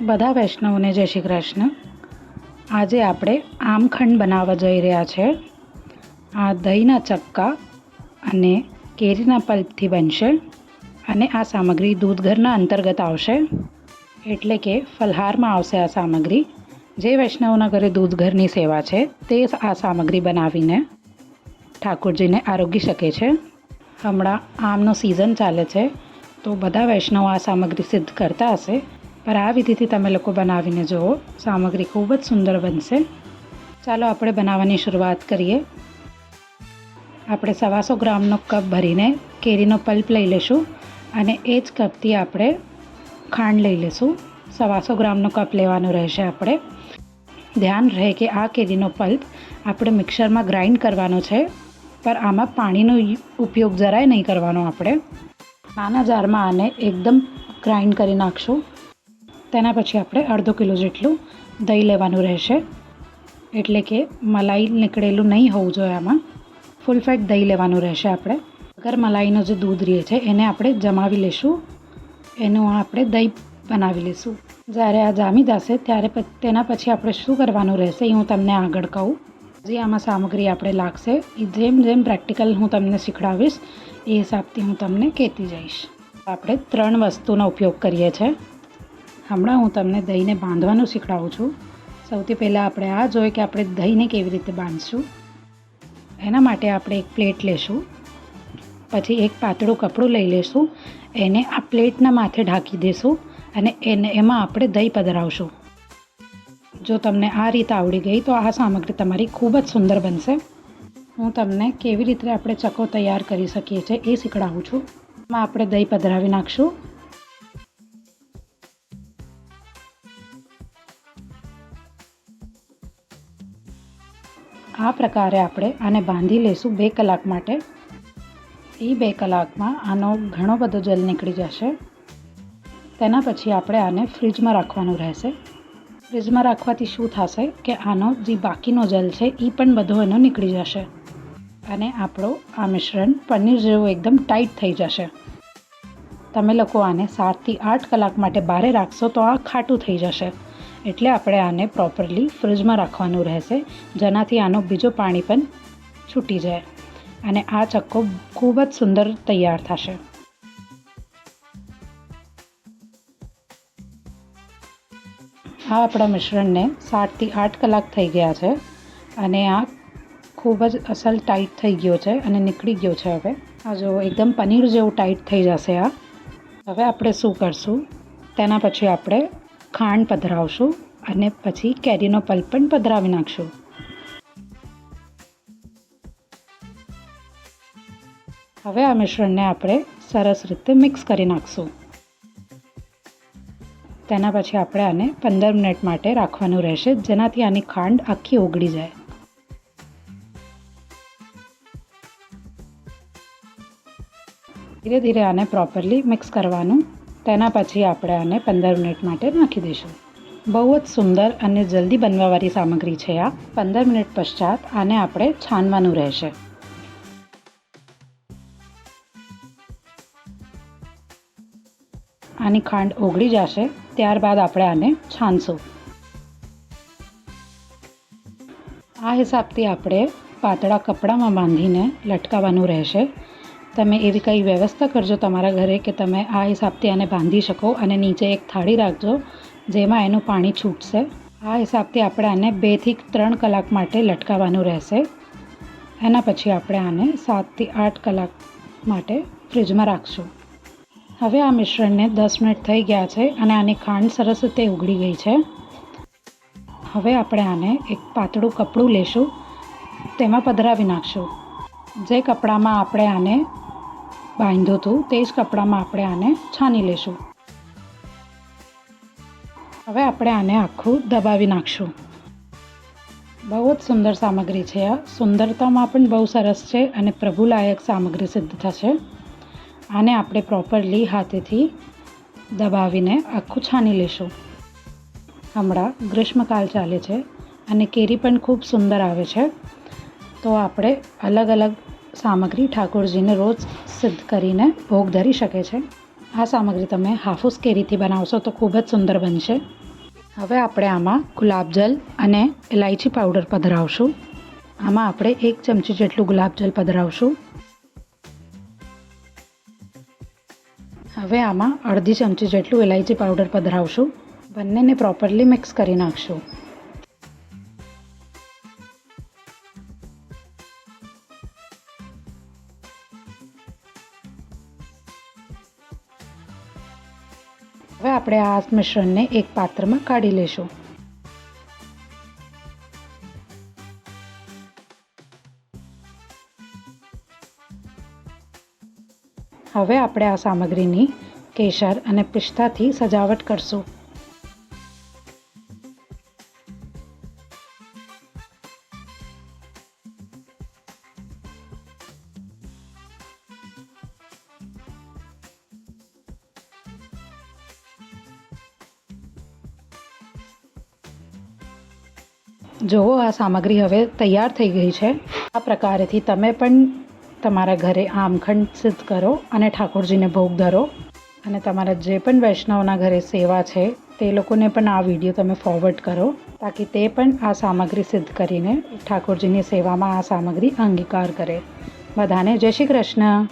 બધા વૈષ્ણવને જય શ્રી કૃષ્ણ. આજે આપણે આમખંડ બનાવવા જઈ રહ્યા છે. આ દહીંના ચક્કા અને કેરીના પલ્પથી બનશે અને આ સામગ્રી દૂધઘરના અંતર્ગત આવશે. એટલે કે ફલહારમાં આવશે આ સામગ્રી. જે વૈષ્ણવના ઘરે દૂધઘરની સેવા છે, તે આ સામગ્રી બનાવીને ઠાકોરજીને આરોગી શકે છે. હમણાં આમનો સિઝન ચાલે છે, તો બધા વૈષ્ણવ આ સામગ્રી સિદ્ધ કરતા હશે. પર આ વિધિથી તમે લોકો બનાવીને જુઓ. સામગ્રી ખૂબ જ સુંદર બનશે. ચાલો આપણે બનાવવાની શરૂઆત કરીએ. આપણે સવાસો ગ્રામનો કપ ભરીને કેરીનો પલ્પ લઈ લઈશું અને એ જ કપથી આપણે ખાંડ લઈ લઈશું સવાસો ગ્રામનો કપ લેવાનો રહેશે આપણે. ધ્યાન રહે કે આ કેરીનો પલ્પ આપણે મિક્સરમાં ગ્રાઇન્ડ કરવાનો છે, પર આમાં પાણીનો ઉપયોગ જરાય નહીં કરવાનો આપણે. નાના જારમાં આને એકદમ ગ્રાઇન્ડ કરી નાખશું. તેના પછી આપણે અડધો કિલો જેટલું દહીં લેવાનું રહેશે. એટલે કે મલાઈ નીકળેલું નહીં હોવું જોઈએ આમાં. ફૂલ ફેટ દહીં લેવાનું રહેશે આપણે. અગર મલાઈનો જે દૂધ રહે છે, એને આપણે જમાવી લઈશું એનું આપણે દહીં બનાવી લઈશું જ્યારે આ જામી જશે, ત્યારે તેના પછી આપણે શું કરવાનું રહેશે, એ હું તમને આગળ કહું. જે આમાં સામગ્રી આપણે લાગશે, એ જેમ જેમ પ્રેક્ટિકલ હું તમને શીખડાવીશ, એ હિસાબથી હું તમને કહેતી જઈશ. આપણે ત્રણ વસ્તુનો ઉપયોગ કરીએ છીએ. હમણાં હું તમને દહીંને બાંધવાનું શીખડાવું છું. સૌથી પહેલાં આપણે આ જોઈએ કે આપણે દહીંને કેવી રીતે બાંધશું. એના માટે આપણે એક પ્લેટ લેશું. પછી એક પાતળું કપડું લઈ લઈશું એને આ પ્લેટના માથે ઢાંકી દઈશું અને એને એમાં આપણે દહીં પધરાવશું. જો તમને આ રીત આવડી ગઈ તો આ સામગ્રી તમારી ખૂબ જ સુંદર બનશે. હું તમને કેવી રીતે આપણે ચકો તૈયાર કરી શકીએ છીએ એ શીખડાવું છું. એમાં આપણે દહીં પધરાવી નાખશું. આ પ્રકારે આપણે આને બાંધી લઈશું બે કલાક માટે. એ બે કલાકમાં આનો ઘણો બધો જલ નીકળી જશે. તેના પછી આપણે આને ફ્રીજમાં રાખવાનું રહેશે. ફ્રીજમાં રાખવાથી શું થશે કે આનો જે બાકીનો જલ છે એ પણ બધો એનો નીકળી જશે. અને આપણો આ મિશ્રણ પનીર જેવું એકદમ ટાઈટ થઈ જશે. તમે લોકો આને સાતથી આઠ કલાક માટે બહારે રાખશો તો આ ખાટું થઈ જશે. એટલે આપણે આને પ્રોપરલી ફ્રીજમાં રાખવાનું રહેશે. જેનાથી આનો બીજો પાણી પણ છૂટી જાય. અને આ ચક્કો ખૂબ જ સુંદર તૈયાર થશે. આ આપણા મિશ્રણને સાતથી આઠ કલાક થઈ ગયા છે. અને આ ખૂબ જ અસલ ટાઈટ થઈ ગયો છે અને નીકળી ગયો છે હવે. આ જો એકદમ પનીર જેવું ટાઈટ થઈ જશે આ. હવે આપણે શું કરશું? તેના પછી આપણે ખાંડ પધરાવશું અને પછી કેરીનો પલ્પ પણ પધરાવી નાખશું. હવે આ મિશ્રણને આપણે સરસ રીતે મિક્સ કરી નાખશું. તેના પછી આપણે આને પંદર મિનિટ માટે રાખવાનું રહેશે, જેનાથી આની ખાંડ આખી ઓગળી જાય. ધીરે ધીરે આને પ્રોપરલી મિક્સ કરવાનું તેના પછી આપણે આને પંદર મિનિટ માટે નાખી દઈશું. બહુ જ સુંદર અને જલ્દી બનવાવાળી સામગ્રી છે આ. પંદર મિનિટ પશ્ચાત આને આપણે છાનવાનું રહેશે. આની ખાંડ ઓગળી જશે, ત્યારબાદ આપણે આને છાનશું. આ હિસાબથી આપણે પાતળા કપડામાં બાંધીને લટકાવવાનું રહેશે. તમે એવી કંઈ વ્યવસ્થા કરજો તમારા ઘરે કે તમે આ હિસાબથી આને બાંધી શકો અને નીચે એક થાળી રાખજો, જેમાં એનું પાણી છૂટશે. આ હિસાબથી આપણે આને બેથી ત્રણ કલાક માટે લટકાવવાનું રહેશે. એના પછી આપણે આને સાતથી આઠ કલાક માટે ફ્રીજમાં રાખશું. હવે આ મિશ્રણને દસ મિનિટ થઈ ગયા છે અને આની ખાંડ સરસ રીતે ઉગળી ગઈ છે. હવે આપણે આને એક પાતળું કપડું લેશું, તેમાં પધરાવી નાખશું. જે કપડામાં આપણે આને બાંધ્યું હતું તે જ કપડામાં આપણે આને છાની લેશું. હવે આપણે આને આખું દબાવી નાખશું. બહુ જ સુંદર સામગ્રી છે આ. સુંદરતામાં પણ બહુ સરસ છે અને પ્રભુલાયક સામગ્રી સિદ્ધ થશે. આને આપણે પ્રોપરલી હાથેથી દબાવીને આખું છાની લઈશું હમણાં ગ્રીષ્મકાળ ચાલે છે અને કેરી પણ ખૂબ સુંદર આવે છે. તો આપણે અલગ અલગ સામગ્રી ઠાકોરજીને રોજ સિદ્ધ કરીને ભોગ ધરી શકે છે. આ સામગ્રી તમે હાફૂસ કેરીથી બનાવશો તો ખૂબ જ સુંદર બનશે. હવે આપણે આમાં ગુલાબજલ અને ઇલાયચી પાવડર પધરાવશું. આમાં આપણે એક ચમચી જેટલું ગુલાબજલ પધરાવશું. હવે આમાં અડધી ચમચી જેટલું ઇલાયચી પાવડર પધરાવશું. બંનેને પ્રોપરલી મિક્સ કરી નાખશું. હવે આપણે આ મિશ્રણને એક પાત્રમાં કાઢી લેશું. હવે આપણે આ સામગ્રીની કેસર અને પિસ્તાથી સજાવટ કરશું. જુઓ આ સામગ્રી હવે તૈયાર થઈ ગઈ છે. આ પ્રકારેથી તમે પણ તમારા ઘરે આમખંડ સિદ્ધ કરો અને ઠાકોરજીને ભોગ ધરો. અને તમારા જે પણ વૈષ્ણવના ઘરે સેવા છે, તે લોકોને પણ આ વીડિયો તમે ફોરવર્ડ કરો, તાકી તે પણ આ સામગ્રી સિદ્ધ કરીને ઠાકોરજીની સેવામાં આ સામગ્રી અંગીકાર કરે. બધાને જય શ્રી કૃષ્ણ.